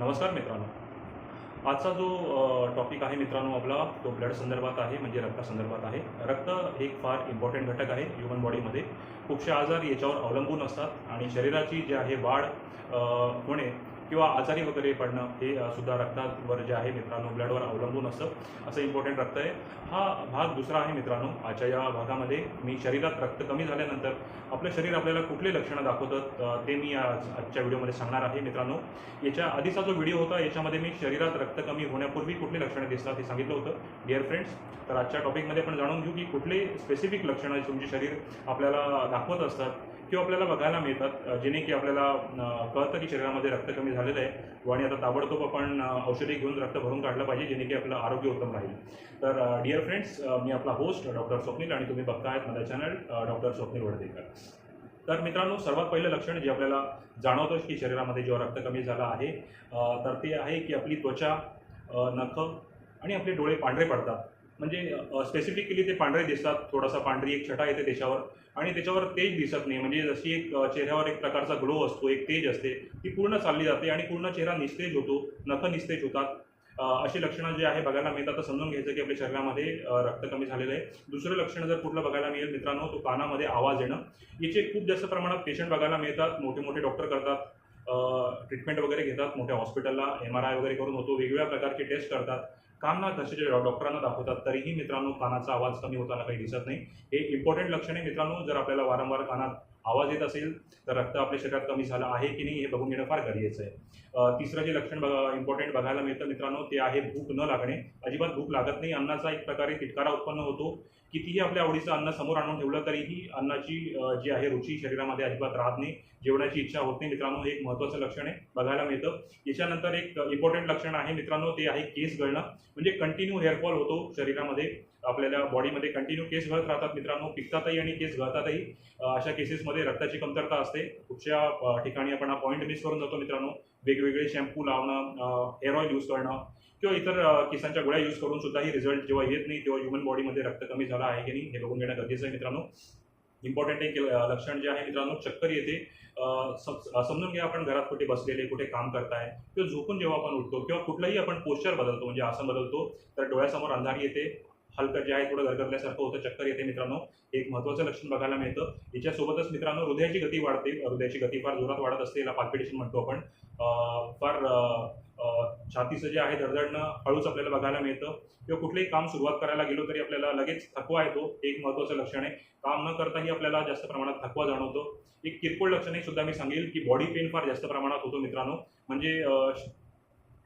नमस्कार मित्रांनो. आजचा जो टॉपिक आहे मित्रांनो आपला तो ब्लड संदर्भात आहे म्हणजे रक्तासंदर्भात आहे. रक्त हे एक फार इम्पॉर्टंट घटक आहे ह्युमन बॉडीमध्ये खूपसे आजार याच्यावर अवलंबून असतात आणि शरीराची जी आहे वाढ होणे किंवा आजारी वगैरे पडणं हे सुद्धा रक्तावर जे आहे मित्रांनो ब्लडवर अवलंबून असतं. असं इम्पॉर्टंट रक्त आहे. हा भाग दुसरा आहे मित्रांनो आजच्या या भागामध्ये मी शरीरात रक्त कमी झाल्यानंतर आपलं शरीर आपल्याला कुठले लक्षणं दाखवतं ते मी आज आजच्या व्हिडिओमध्ये सांगणार आहे मित्रांनो. याच्या आधीचा जो व्हिडिओ होता याच्यामध्ये मी शरीरात रक्त कमी होण्यापूर्वी कुठली लक्षणं दिसतात हे सांगितलं होतं. डिअर फ्रेंड्स तर आजच्या टॉपिकमध्ये आपण जाणून घेऊ की कुठले स्पेसिफिक लक्षणं तुमचे शरीर आपल्याला दाखवत असतात. किंवा आपल्याला बघायला मिळतात जेणे की आपल्याला कळतं की शरीरामध्ये रक्त कमी झालेलं आहे आणि आता ताबडतोब आपण औषधी घेऊन रक्त भरून काढलं पाहिजे जेणे की आपलं आरोग्य उत्तम राहील. तर डिअर फ्रेंड्स मी आपला होस्ट डॉक्टर स्वप्नील आणि तुम्ही बघतायत माझा चॅनल डॉक्टर स्वप्नील वडदेकर. तर मित्रांनो सर्वात पहिलं लक्षण जे आपल्याला जाणवतं की शरीरामध्ये जेव्हा रक्त कमी झालं आहे तर ते आहे की आपली त्वचा नख आणि आपले डोळे पांढरे पडतात. म्हणजे स्पेसिफिकली ते पांढरे दिसतात. थोडासा पांढरी एक छटा येते त्याच्यावर. आणि त्याच्यावर तेज दिसत नाही. म्हणजे जशी एक चेहऱ्यावर एक प्रकारचा ग्लो असतो एक तेज असते ती पूर्ण चालली जाते आणि पूर्ण चेहरा निस्तेज होतो नखं निस्तेज होतात. अशी लक्षणं जे आहे बघायला मिळतात. तर समजून घ्यायचं की आपल्या शरीरामध्ये रक्त कमी झालेलं आहे. दुसरं लक्षण जर कुठलं बघायला मिळेल मित्रांनो तो कानामध्ये आवाज येणं. याचे खूप जास्त प्रमाणात पेशंट बघायला मिळतात. मोठे मोठे डॉक्टर करतात ट्रीटमेंट वगैरे घेतात. मोठ्या हॉस्पिटलला एम आर आय वगैरे करून होतो. वेगवेगळ्या प्रकारचे टेस्ट करतात. कान ना कशाचे डॉक्टरांना दाखवतात तरीही मित्रांनो कानाचा आवाज कमी होताना काही दिसत नाही. हे इम्पॉर्टंट लक्षण आहे मित्रांनो जर आपल्याला वारंवार कानात आवाज येत असेल तर रक्त आपल्या शरीरात कमी झालं आहे की नाही हे बघून घेणं फार गरजेचं आहे. तिसरं जे लक्षण बघा इम्पॉर्टंट बघायला मिळतं मित्रांनो ते आहे भूक न लागणे. अजिबात भूक लागत नाही. अन्नाचा एक प्रकारे तिटकारा उत्पन्न होतो. कितीही आपल्या आवडीचं अन्न समोर आणून ठेवलं तरीही अन्नाची जी आहे रुची शरीरामध्ये अजिबात राहत नाही. जेवणाची इच्छा होत नाही मित्रांनो हे एक महत्त्वाचं लक्षण आहे बघायला मिळतं. याच्यानंतर एक इम्पॉर्टंट लक्षण आहे मित्रांनो ते आहे केस गळणं. म्हणजे कंटिन्यू हेअरफॉल होतो शरीरामध्ये. आपल्याला बॉडीमध्ये कंटिन्यू केस गळत राहतात मित्रांनो. पिकतातही आणि केस गळतातही. अशा केसेसमध्ये रक्ताची कमतरता असते. खूपशा ठिकाणी आपण हा पॉईंट मिस करून जातो मित्रांनो. वेगवेगळे शॅम्पू लावणं हेअर ऑइल यूज करणं किंवा इतर केसांच्या गोळ्या यूज करून सुद्धा ही रिझल्ट जेव्हा येत नाही तेव्हा ह्युमन बॉडीमध्ये रक्त कमी झालं आहे की नाही हे बघून घेणं गरजेचं आहे मित्रांनो. इम्पॉर्टंट एक लक्षण जे आहे मित्रांनो चक्कर येते. सम- समजून घ्या आपण घरात कुठे बसलेले कुठे काम करताय किंवा झोपून जेव्हा आपण उठतो किंवा कुठलाही आपण पोश्चर बदलतो म्हणजे आसन बदलतो तर डोळ्यासमोर अंधारी येते हलकं जे आहे थोडं गरगरल्यासारखं होतं चक्कर येते मित्रांनो. एक महत्त्वाचं लक्षण बघायला मिळतं. याच्यासोबतच मित्रांनो हृदयाची गती वाढते. हृदयाची गती फार जोरात वाढत असते याला पाल्पिटेशन म्हणतो आपण. छातीचं जे आहे धडधडणं हळूच आपल्याला बघायला मिळतं. किंवा कुठलंही काम सुरुवात करायला गेलो तरी आपल्याला लगेच थकवा येतो. एक महत्त्वाचं लक्षण आहे. काम न करताही आपल्याला जास्त प्रमाणात थकवा जाणवतो. एक किरकोळ लक्षण सुद्धा मी सांगेल की बॉडी पेन फार जास्त प्रमाणात होतो मित्रांनो. म्हणजे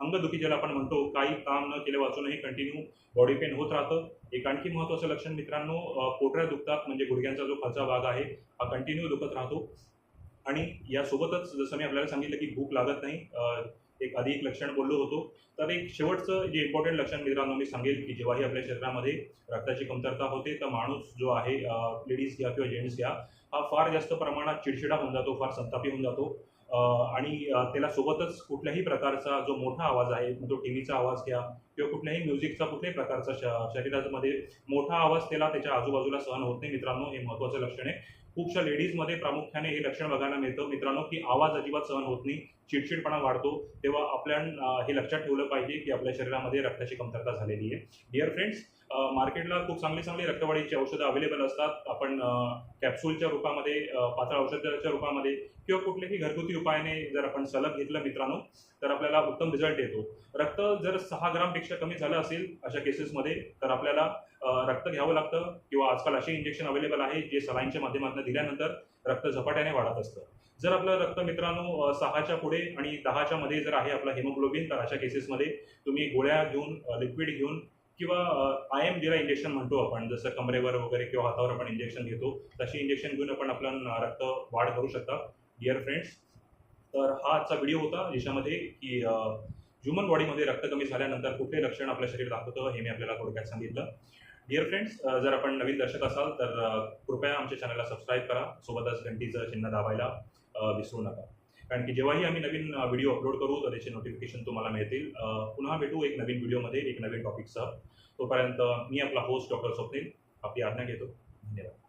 अंगदुखी ज्याला आपण म्हणतो काही काम न केले वाचूनही कंटिन्यू बॉडी पेन होत राहतं. एक आणखी महत्त्वाचं लक्षण मित्रांनो पोटऱ्या दुखतात म्हणजे गुडघ्यांचा जो खालचा भाग आहे हा कंटिन्यू दुखत राहतो. आणि यासोबतच जसं मी आपल्याला सांगितलं की भूक लागत नाही एक आधी एक लक्षण बोललो होतो. तर एक शेवटचं जे इम्पॉर्टंट लक्षण मित्रांनो मी सांगेल की जेव्हाही आपल्या शरीरामध्ये रक्ताची कमतरता होते तर माणूस जो आहे लेडीज घ्या किंवा जेंट्स घ्या हा फार जास्त प्रमाणात चिडचिडा होऊन जातो फार संतापी होऊन जातो. आणि त्याला सोबतच कुठल्याही प्रकारचा जो मोठा आवाज आहे तो टी व्हीचा आवाज घ्या किंवा कुठल्याही म्युझिकचा कुठल्याही प्रकारचा श शरीरामध्ये मोठा आवाज त्याला त्याच्या आजूबाजूला सहन होत नाही मित्रांनो हे महत्त्वाचं लक्षण आहे. खूपशा लेडीजमध्ये प्रामुख्याने हे लक्षण बघायला मिळतं. मित्रांनो की आवाज अजिबात सहन होत नाही चिडचिडपणा वाढतो. तेव्हा आपल्या हे लक्षात ठेवलं पाहिजे की आपल्या शरीरामध्ये रक्ताची कमतरता झालेली आहे. डिअर फ्रेंड्स मार्केटला खूप चांगली चांगली रक्तवाढीची औषधं अवेलेबल असतात. आपण कॅप्सूलच्या रूपामध्ये पातळ औषधाच्या रूपामध्ये किंवा कुठल्याही घरगुती उपायाने जर आपण सलग घेतलं मित्रांनो तर आपल्याला उत्तम रिझल्ट येतो. रक्त जर सहा ग्रामपेक्षा कमी झालं असेल अशा केसेसमध्ये तर आपल्याला रक्त घ्यावं लागतं किंवा आजकाल असे इंजेक्शन अवेलेबल आहे जे सलाईनच्या माध्यमातून दिल्यानंतर रक्त झपाट्याने वाढत असतं. जर आपलं रक्त मित्रांनो सहाच्या पुढे आणि दहाच्या मध्ये जर आहे आपलं हेमोग्लोबिन तर अशा केसेसमध्ये तुम्ही गोळ्या घेऊन लिक्विड घेऊन किंवा आय एम जिला इंजेक्शन म्हणतो आपण जसं कमरेवर वगैरे किंवा हातावर आपण इंजेक्शन घेतो तशी इंजेक्शन घेऊन आपण आपलं रक्त वाढ करू शकता. डिअर फ्रेंड्स तर हा आजचा व्हिडिओ होता ज्याच्यामध्ये की ह्युमन बॉडीमध्ये रक्त कमी झाल्यानंतर कुठले लक्षण आपल्या शरीर दाखवतं हे मी आपल्याला थोडक्यात सांगितलं. डिअर फ्रेंड्स जर आपण नवीन दर्शक असाल तर कृपया आमच्या चॅनलला सबस्क्राईब करा. सोबतच घंटीचं चिन्ह दाबायला विसरू नका. कारण की जेव्हाही आम्ही नवीन व्हिडिओ अपलोड करू तर त्याचे नोटिफिकेशन तुम्हाला मिळतील. पुन्हा भेटू एक नवीन व्हिडिओमध्ये एक नवीन टॉपिकसह तोपर्यंत मी आपला होस्ट डॉक्टर स्वप्नील आपली आज्ञा घेतो. धन्यवाद.